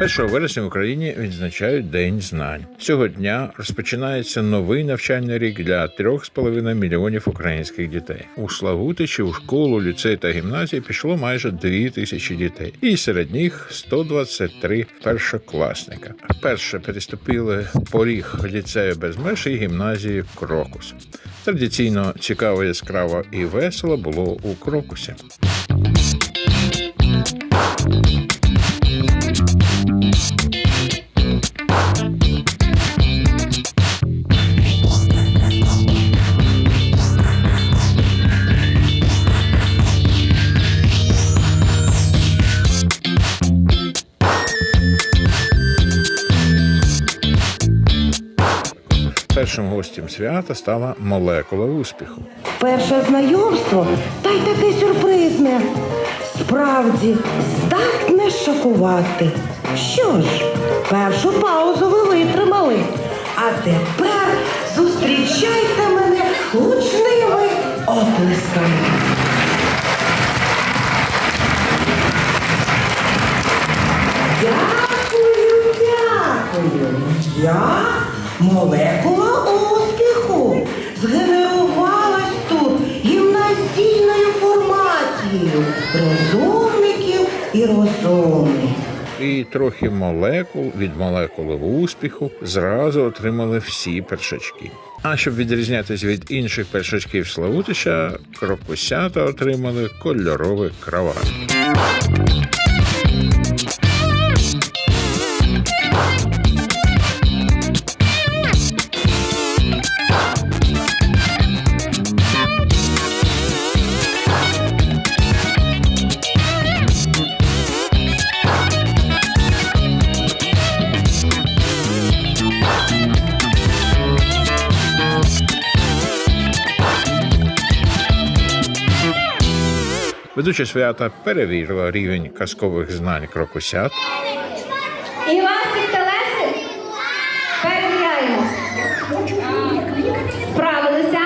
1 вересня в Україні відзначають День знань. Цього дня розпочинається новий навчальний рік для 3,5 мільйонів українських дітей. У Славутичі у школу, ліцей та гімназії пішло майже 2 тисячі дітей, і серед них 123 першокласника. Перше переступили поріг ліцею без меж і гімназії Крокус. Традиційно цікаво, яскраво і весело було у Крокусі. Першим гостем свята стала молекула успіху. Перше знайомство, та й таке сюрпризне. Справді, здатне шокувати. Що ж, першу паузу ви витримали. А тепер зустрічайте мене гучними оплесками. Дякую, дякую. Я молекула успіху. Згенерувалась тут гімназійною формацією розумників і розумних. І трохи молекул від молекули успіху зразу отримали всі першачки. А щоб відрізнятися від інших першачків Славутича, крокусята отримали кольоровий крават. Ведуча свята перевірила рівень казкових знань крокусят. Івасик та Лесик? Перевіряємо. Справилися.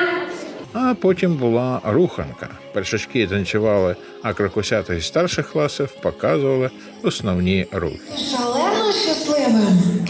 А потім була руханка. Першачки танцювали, а крокусята із старших класів показували основні рухи. Шалено щасливим.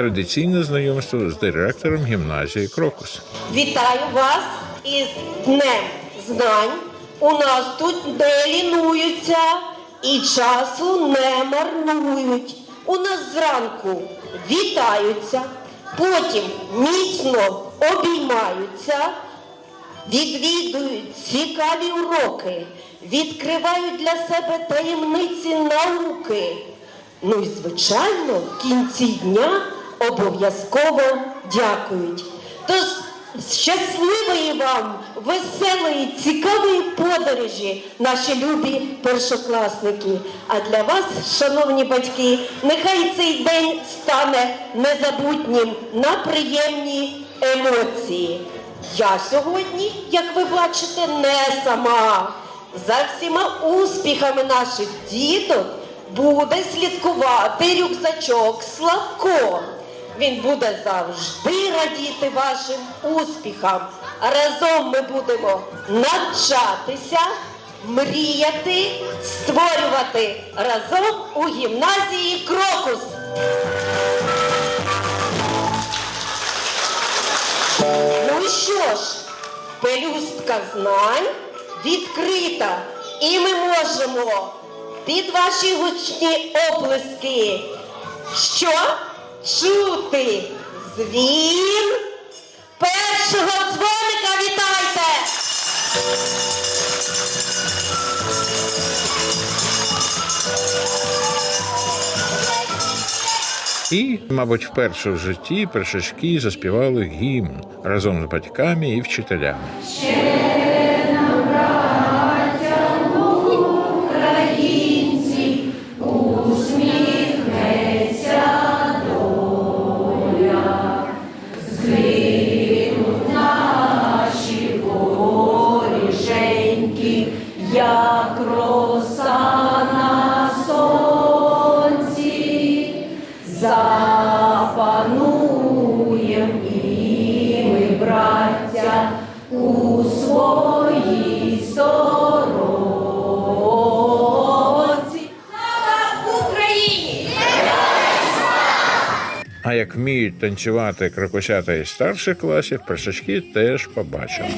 Традиційне знайомство з директором гімназії Крокус. Вітаю вас із Днем Знань. У нас тут не лінуються і часу не марнують. У нас зранку вітаються, потім міцно обіймаються, відвідують цікаві уроки, відкривають для себе таємниці науки. Ну і звичайно, в кінці дня обов'язково дякують. Тож щасливої вам, веселої, цікавої подорожі, наші любі першокласники. А для вас, шановні батьки, нехай цей день стане незабутнім на приємні емоції. Я сьогодні, як ви бачите, не сама. За всіма успіхами наших діток буде слідкувати рюкзачок Славко. Він буде завжди радіти вашим успіхам. Разом ми будемо навчатися, мріяти, створювати разом у гімназії Крокус. Ну що ж, пелюстка знань відкрита, і ми можемо під ваші гучні оплески. Що чути? Звін першого дзвоника вітайте! І, мабуть, вперше в житті першачки заспівали гімн разом з батьками і вчителями. А як вміють танцювати крокосята із старших класів, першачки теж побачили.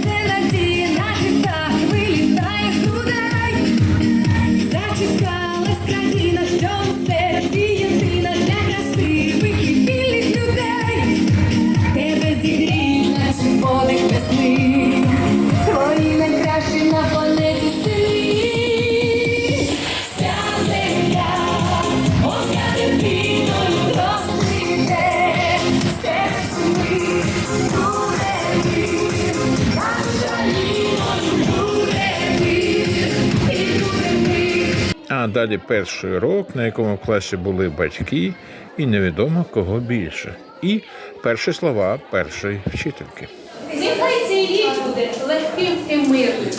А далі перший урок, на якому в класі були батьки, і невідомо кого більше. І перші слова першої вчительки. Нехай цей рік буде легким і мирним.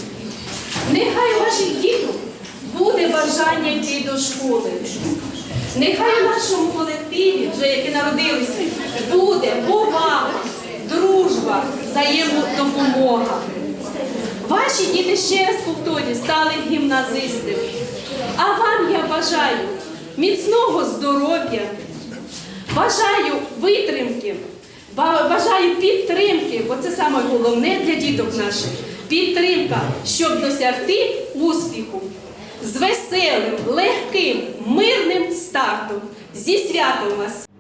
Нехай у ваших діток буде бажання йти до школи. Нехай у нашому колективі, вже які народилися, буде повага, дружба, взаємодопомога. Ваші діти ще раз повторюю, стали гімназистами. А вам я бажаю міцного здоров'я, Бажаю витримки, бажаю підтримки, бо це саме головне для діток наших. Підтримка, щоб досягти успіху з веселим, легким, мирним стартом. Зі святом вас!